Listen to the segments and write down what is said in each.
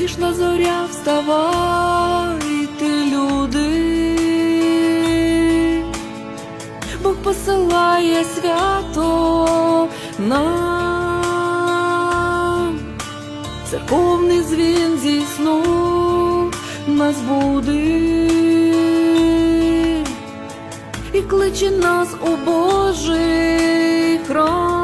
Зійшла зоря, вставай ти, люди, Бог посилає свято нам, церковний дзвін зі сну нас буде і кличе нас у Божий храм.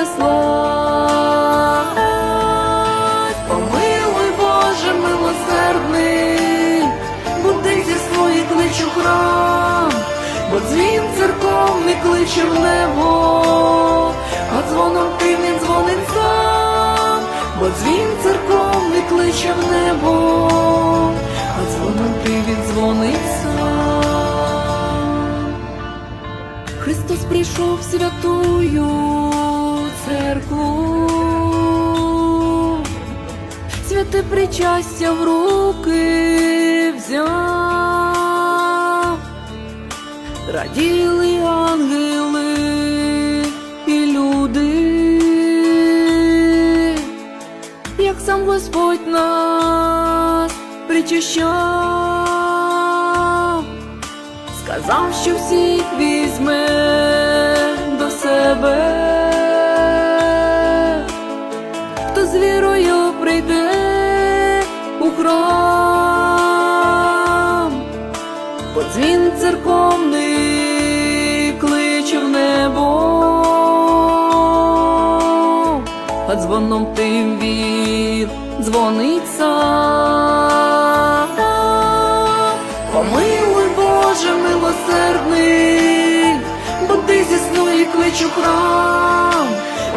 Понеслась. Помилуй, Боже, милосердний, буди зі своїх клич у храм, бо дзвін церковний кличе в небо, а дзвоном ти не дзвонить сам, бо дзвін церковний кличе в небо, а дзвоном ти віддзвонить сам. Христос прийшов святую церкву, святе причастя в руки взяв, раділи ангели і люди, як сам Господь нас причащав. Сказав, що всіх візьме а дзвоном тим він дзвонить сам. Помилуй, Боже, милосердний, бо ти зі сну і клич у храм,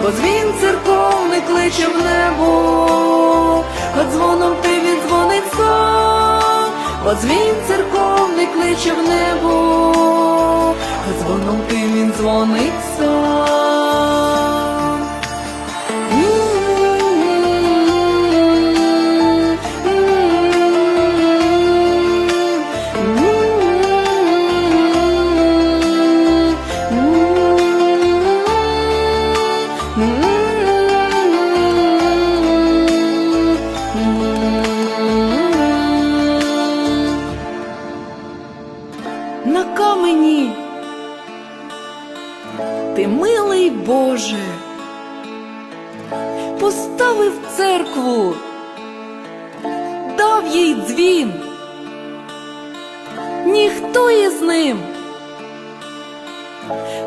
бо дзвін церковний кличе в небо, а дзвоном ти віддзвонить сам, бо дзвін церковний кличе в небо, а дзвоном ти він дзвонить сам. Боже, поставив церкву, дав їй дзвін, ніхто із ним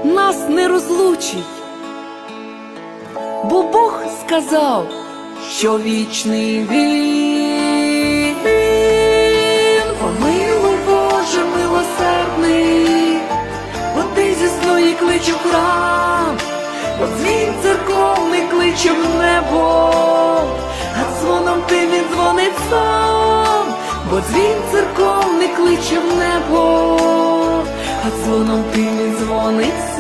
нас не розлучить, бо Бог сказав, що вічний він. Кличе небо, а дзвоном ти дзвонить сам, бо дзвін церковний кличе в небо, а дзвоном ти дзвонить